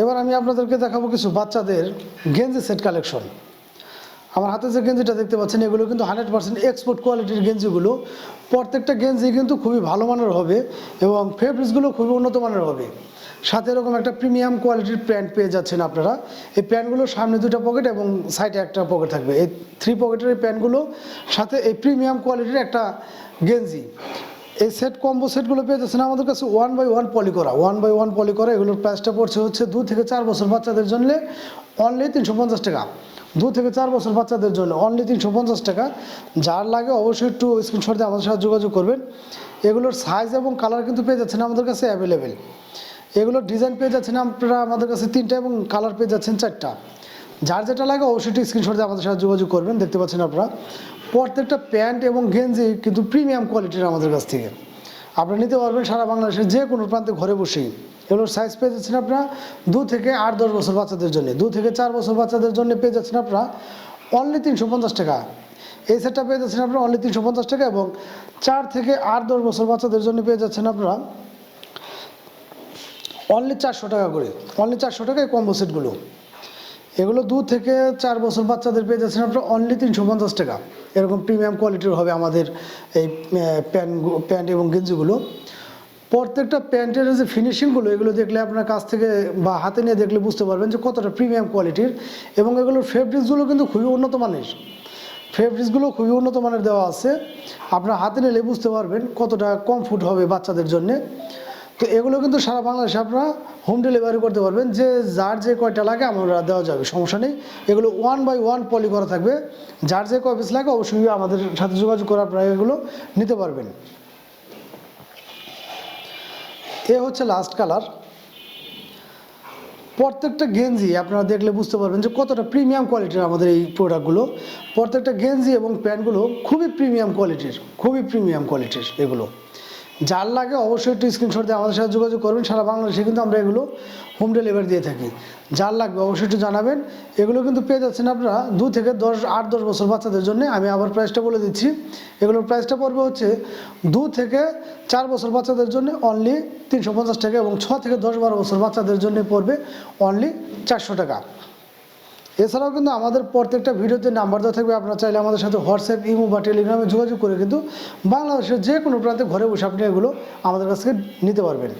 এবার আমি আপনাদেরকে দেখাবো কিছু বাচ্চাদের গেঞ্জি সেট কালেকশন। আমার হাতে যে গেঞ্জিটা দেখতে পাচ্ছেন, এগুলো কিন্তু হান্ড্রেড পার্সেন্ট এক্সপোর্ট কোয়ালিটির গেঞ্জিগুলো। প্রত্যেকটা গেঞ্জি কিন্তু খুবই ভালো মানের হবে এবং ফেব্রিক্সগুলো খুবই উন্নত মানের হবে। সাথে এরকম একটা প্রিমিয়াম কোয়ালিটির প্যান্ট পেয়ে যাচ্ছেন আপনারা। এই প্যান্টগুলোর সামনে দুটো পকেট এবং সাইডে একটা পকেট থাকবে। এই থ্রি পকেটের এই প্যান্টগুলো, সাথে এই প্রিমিয়াম কোয়ালিটির একটা গেঞ্জি। এই সেট কম্বো সেটগুলো পেয়ে যাচ্ছেন আমাদের কাছে ওয়ান বাই ওয়ান পলি করা। ওয়ান বাই ওয়ান পলি করা, এগুলোর প্রাইসটা পড়ছে হচ্ছে দু থেকে চার বছর বাচ্চাদের জন্য অনলি তিনশো পঞ্চাশ টাকা। দু থেকে চার বছর বাচ্চাদের জন্য অনলি তিনশো পঞ্চাশ টাকা। যার লাগে অবশ্যই একটু স্ক্রিনশট দিয়ে আমাদের সাথে যোগাযোগ করবেন। এগুলোর সাইজ এবং কালার কিন্তু পেয়ে যাচ্ছেন আমাদের কাছে অ্যাভেলেবেল এগুলোর ডিজাইন পেয়ে যাচ্ছেন আপনারা আমাদের কাছে তিনটা এবং কালার পেয়ে যাচ্ছেন চারটা। যার যেটা লাগে অবশ্যই একটু স্ক্রিনশট দিয়ে আমাদের সাথে যোগাযোগ করবেন। দেখতে পাচ্ছেন আপনারা। প্রত্যেকটা প্যান্ট এবং গেঞ্জি কিন্তু প্রিমিয়াম কোয়ালিটির আমাদের কাছ থেকে। আপনি নিতে পারবেন সারা বাংলাদেশের যে কোনো প্রান্তে ঘরে বসেই। এগুলোর সাইজ পেয়ে যাচ্ছেন আপনারা দু থেকে আট, দশ বছর বাচ্চাদের জন্য। দু থেকে চার বছর বাচ্চাদের জন্য পেয়ে যাচ্ছেন আপনারা অনলি তিনশো পঞ্চাশ টাকা। এই সেটটা পেয়ে যাচ্ছেন আপনারা অনলি তিনশো পঞ্চাশ টাকা এবং চার থেকে আট, দশ বছর বাচ্চাদের জন্য পেয়ে যাচ্ছেন আপনারা অনলি চারশো টাকা করে। অনলি চারশো টাকায় কম্বো সেটগুলো এগুলো দু থেকে চার বছর বাচ্চাদের পেয়ে যাচ্ছেন আপনার অনলি তিনশো পঞ্চাশ টাকা। এরকম প্রিমিয়াম কোয়ালিটির হবে আমাদের এই প্যান্ট প্যান্ট এবং গেঞ্জিগুলো। প্রত্যেকটা প্যান্টের যে ফিনিশিংগুলো এগুলো দেখলে আপনার কাছ থেকে বা হাতে নিয়ে দেখলে বুঝতে পারবেন যে কতটা প্রিমিয়াম কোয়ালিটির এবং এগুলোর ফেব্রিক্সগুলো কিন্তু খুবই উন্নত মানের। ফেব্রিক্সগুলো খুবই উন্নত মানের দেওয়া আছে। আপনার হাতে নিলে বুঝতে পারবেন কতটা কমফোর্ট হবে বাচ্চাদের জন্যে। তো এগুলো কিন্তু সারা বাংলাদেশে আপনারা হোম ডেলিভারি করতে পারবেন। যে যার যে কয়টা লাগে আমরা দেওয়া যাবে, সমস্যা নেই। এগুলো ওয়ান বাই ওয়ান পলি করা থাকবে। যার যে কয় পিস লাগে অবশ্যই আমাদের সাথে যোগাযোগ করে আপনারা এগুলো নিতে পারবেন। এ হচ্ছে লাস্ট কালার প্রত্যেকটা গেঞ্জি আপনারা দেখলে বুঝতে পারবেন যে কতটা প্রিমিয়াম কোয়ালিটির আমাদের এই প্রোডাক্টগুলো প্রত্যেকটা গেঞ্জি এবং প্যান্টগুলো খুবই প্রিমিয়াম কোয়ালিটির খুবই প্রিমিয়াম কোয়ালিটির এগুলো। যার লাগে অবশ্যই একটু স্ক্রিনশট দিয়ে আমাদের সাথে যোগাযোগ করবেন। সারা বাংলাদেশে কিন্তু আমরা এগুলো হোম ডেলিভারি দিয়ে থাকি। যার লাগবে অবশ্যই একটু জানাবেন। এগুলো কিন্তু পেয়ে যাচ্ছেন আপনারা দু থেকে দশ, আট, দশ বছর বাচ্চাদের জন্য। আমি আবার প্রাইসটা বলে দিচ্ছি। এগুলোর প্রাইসটা পড়বে হচ্ছে দু থেকে চার বছর বাচ্চাদের জন্য অনলি তিনশো পঞ্চাশ টাকা এবং ছ থেকে দশ, বারো বছর বাচ্চাদের জন্য পড়বে অনলি চারশো টাকা। এছাড়াও কিন্তু আমাদের প্রত্যেকটা ভিডিওতে নাম্বার দেওয়া থাকবে। আপনারা চাইলে আমাদের সাথে হোয়াটসঅ্যাপ, ইমো বা টেলিগ্রামে যোগাযোগ করে কিন্তু বাংলাদেশের যে কোনো প্রান্তে ঘরে বসে আপনি এগুলো আমাদের কাছ থেকে নিতে পারবেন।